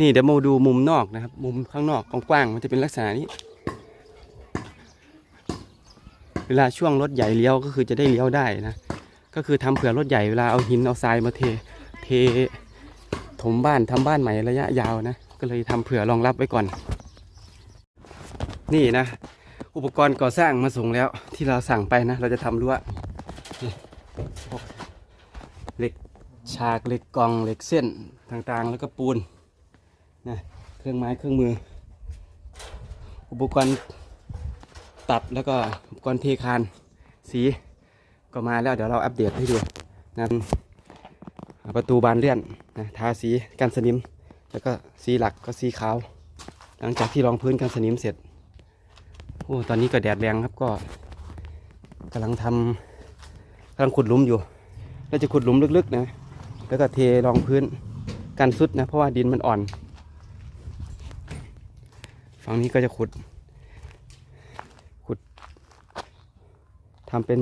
นี่เดี๋ยวมาดูมุมนอกนะครับ มุมข้างนอกกว้างๆมันจะเป็นลักษณะนี้ เวลาช่วงรถใหญ่เลี้ยวก็คือจะได้เลี้ยวได้นะ ก็คือทำเผื่อรถใหญ่เวลาเอาหินเอาทรายมาเท เทถมบ้านทำบ้านใหม่ระยะยาวนะ ก็เลยทำเผื่อรองรับไว้ก่อน นี่นะ อุปกรณ์ก่อสร้างมาส่งแล้วที่เราสั่งไปนะ เราจะทำรั้วเหล็กฉากเหล็กกล่องเหล็กเส้นต่างๆ แล้วก็ปูน นะเครื่องไม้เครื่องมือ อุปกรณ์ตัดแล้วก็อุปกรณ์เทคานสีก็มาแล้วเดี๋ยวเราอัปเดตให้ดูนะประตูบานเลื่อนนะทาสีกันสนิม แล้วก็สีหลักก็สีขาว หลังจากที่รองพื้นกันสนิมเสร็จโอ้ตอนนี้ก็แดดแรงครับก็กำลังทำกำลังขุดหลุมอยู่เราจะขุดหลุมลึกๆนะแล้วก็เทรองพื้นกันสุดนะเพราะว่าดินมันอ่อน ฝั่งนี้ก็จะขุด ขุดทำเป็น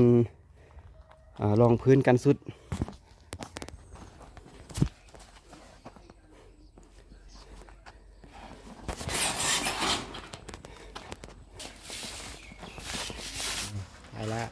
อรองพื้นกันสุด ไปละ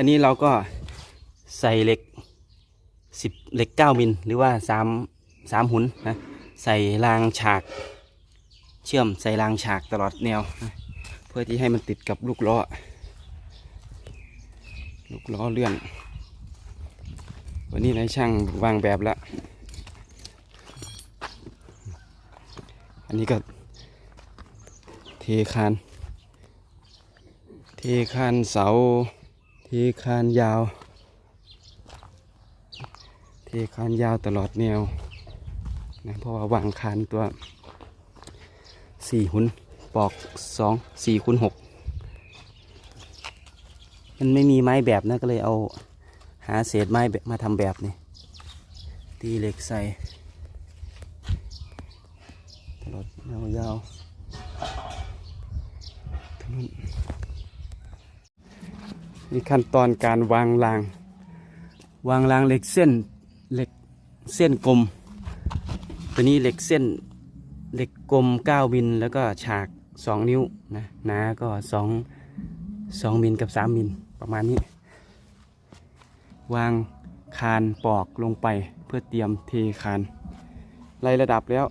อันนี้เราก็ใส่เหล็กสิบเหล็กเก้ามิลหรือว่าสามสามหุนนะใส่รางฉาก เชื่อมใส่รางฉากตลอดแนวนะเพื่อที่ให้มันติดกับลูกล้อ ลูกล้อเลื่อน วันนี้นายช่างวางแบบแล้วอันนี้ก็เทคาน เทคานเสา เทคานยาว เทคานยาวตลอดแนวนะเพราะว่าวางคานตัวสี่หุนปอกสองสี่คูณหกมันไม่มีไม้แบบนะก็เลยเอาหาเศษไม้มาทำแบบนี่ตีเหล็กใส่ตลอดแนวยาวๆทั้งนั้น นี่ขั้นตอนการวางราง วางรางเหล็กเส้นเหล็กเส้นกลม ตัวนี้เหล็กเส้นเหล็กกลม 9 มิลแล้วก็ฉาก 2 นิ้วนะหนาก็ 2 2มิลกับ 3มิลประมาณนี้ วางคานปอกลงไปเพื่อเตรียมเทคานไล่ระดับแล้ว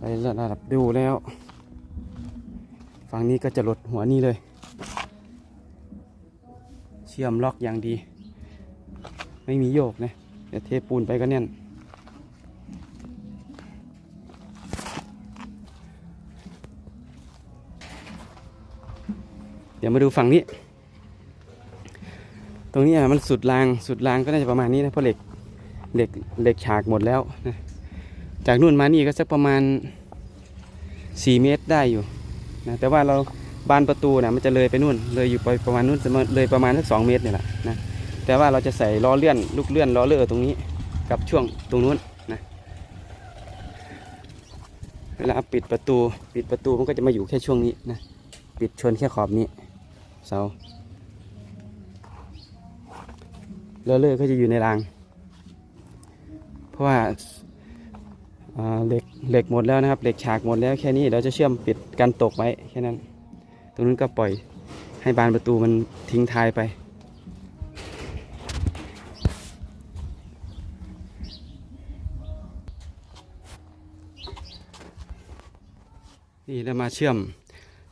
ไล่ระดับดูแล้ว ฝั่งนี้ก็จะลดหัวนี้เลย เชื่อมล็อกอย่างดี ไม่มีโยกนะเดี๋ยวเทปูนไปก็แน่น เดี๋ยวมาดูฝั่งนี้ ตรงนี้มันสุดรางสุดรางก็น่าจะประมาณนี้นะเพราะเหล็กเหล็กเหล็กฉากหมดแล้วนะจากนู่นมานี่ก็สักประมาณ 4 เมตรได้อยู่นะแต่ว่าเรา บานประตูนะมันจะเลยไปนู่น เลยอยู่ไปประมาณนู่นเลยประมาณสักสองเมตรเนี่ยแหละนะแต่ว่าเราจะใส่ล้อเลื่อนลูกเลื่อนล้อเลื่อตรงนี้กับช่วงตรงนู้นนะเวลาปิดประตูปิดประตูมันก็จะมาอยู่แค่ช่วงนี้นะปิดชนแค่ขอบนี้เสาล้อเลื่อก็จะอยู่ในราง เพราะว่าเหล็กเหล็กหมดแล้วนะครับเหล็กฉากหมดแล้วแค่นี้เราจะเชื่อมปิดกันตกไว้แค่นั้น รงนู้นก็ปล่อยให้บานประตูมันทิ้งทายไป นี่เรามาเชื่อม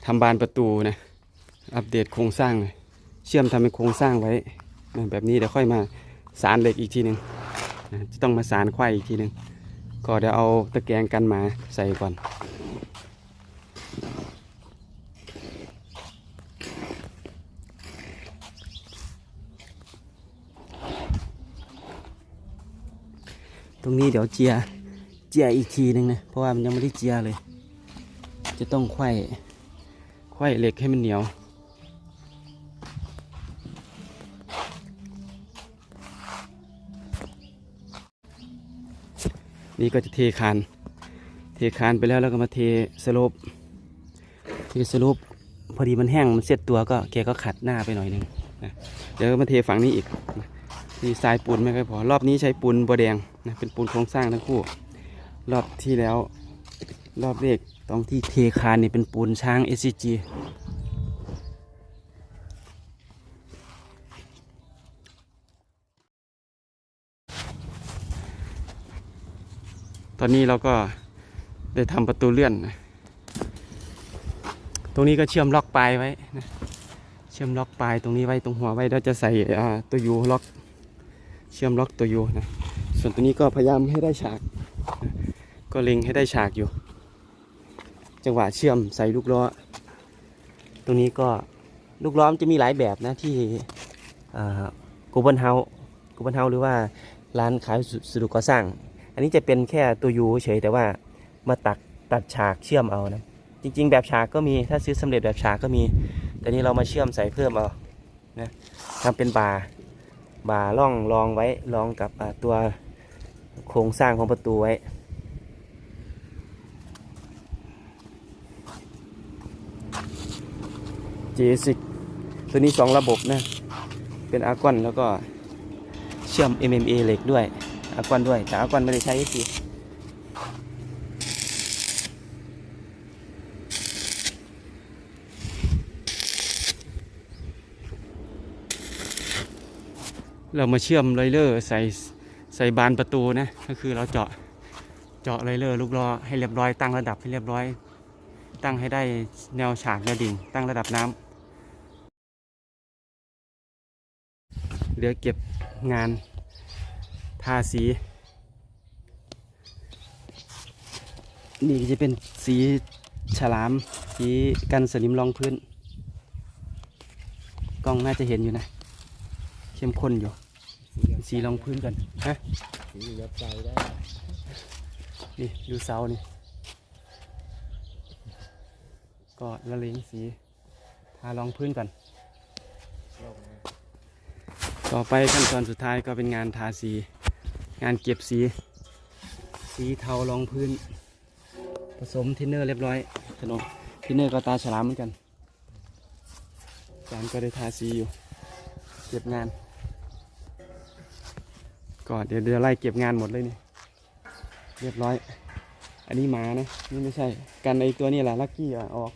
ทำบานประตูนะ อัปเดตโครงสร้างเลยเชื่อมทำเป็นโครงสร้างไว้ แบบนี้เดี๋ยวค่อยมาสารเหล็กอีกทีหนึ่งจะต้องมาสารควายอีกทีหนึ่งก็เดี๋ยวเอาตะแกรงกันมาใส่ก่อน รงนี้เดี๋ยวเจียเจียอีกทีหนึ่งนะเพราะว่ามันยังไม่ได้เจียเลย จะต้องไขว้ไขว้เหล็กให้มันเหนียวนี่ก็จะเทคาน เทคานไปแล้วแล้วก็มาเทสลปเทสลปพอดีมันแห้งมันเสร็จตัวก็แกก็ขัดหน้าไปหน่อยหนึงนะเดี๋ยวก็มาเทฝั่งนี้อีกนะ นี่ทรายปูนไม่ค่อยพอรอบนี้ใช้ปูนบัวแดงนะเป็นปูนโครงสร้างทั้งคู่ รอบที่แล้ว รอบเลขตรงที่เทคานนี่เป็นปูนช้าง SCG ตอนนี้เราก็ได้ทำประตูเลื่อนนะตรงนี้ก็เชื่อมล็อกปลายไว้นะเชื่อมล็อกปลายตรงนี้ไว้ตรงหัวไว้เราจะใส่อ่าตัวยูล็อก เชื่อมล็อกตัวยูนะ ส่วนตัวนี้ก็พยายามให้ได้ฉาก ก็เล็งให้ได้ฉากอยู่ จังหวะเชื่อมใส่ลูกล้อ ตรงนี้ก็ลูกล้อมจะมีหลายแบบนะที่กูเบิลเฮากูเบิลเฮาหรือว่าร้านขายสดุก่อสร้าง อันนี้จะเป็นแค่ตัวยูเฉยแต่ว่ามาตัดตัดฉากเชื่อมเอานะ จริง ๆ แบบฉากก็มีถ้าซื้อสำเร็จแบบฉากก็มี แต่นี้เรามาเชื่อมใส่เพิ่มเอานะทำเป็นบาร์ บาร์ล่องรองไว้รองกับตัวโครงสร้างของประตูไว้ j สิตัวนี้สองระบบนะ เป็นอากอนแล้วก็เชื่อม MMA เหล็กด้วยอากอนด้วย แต่อากอนไม่ได้ใช้ที เรามาเชื่อมไรเลอร์ใส่ใส่บานประตูนะ ก็คือเราเจาะเจาะไรเลอร์ลูกล้อให้เรียบร้อยตั้งระดับให้เรียบร้อย ตั้งให้ได้แนวฉากแนวดิ่ง ตั้งระดับน้ำเหลือเก็บงานทาสี นี่จะเป็นสีฉลาม สีกันสนิมรองพื้น กล้องน่าจะเห็นอยู่นะ เข้มข้นอยู่ สีรองพื้นกันฮะสียับใจได้ นี่ดูเสานี่ ก็ละเลงสีทารองพื้นก่อนต่อไปขั้นตอนสุดท้ายก็เป็นงานทาสี งานเก็บสี สีเทารองพื้น ผสมทินเนอร์เรียบร้อยขนมทินเนอร์ก็ตาฉลามเหมือนกันจานก็ได้ทาสีอยู่ เก็บงาน ก็เดี๋ยวเดี๋ยวไล่เก็บงานหมดเลยนี่ เรียบร้อย อันนี้หมานะ นี่ไม่ใช่ กันไอตัวนี้แหละลักกี้อะออก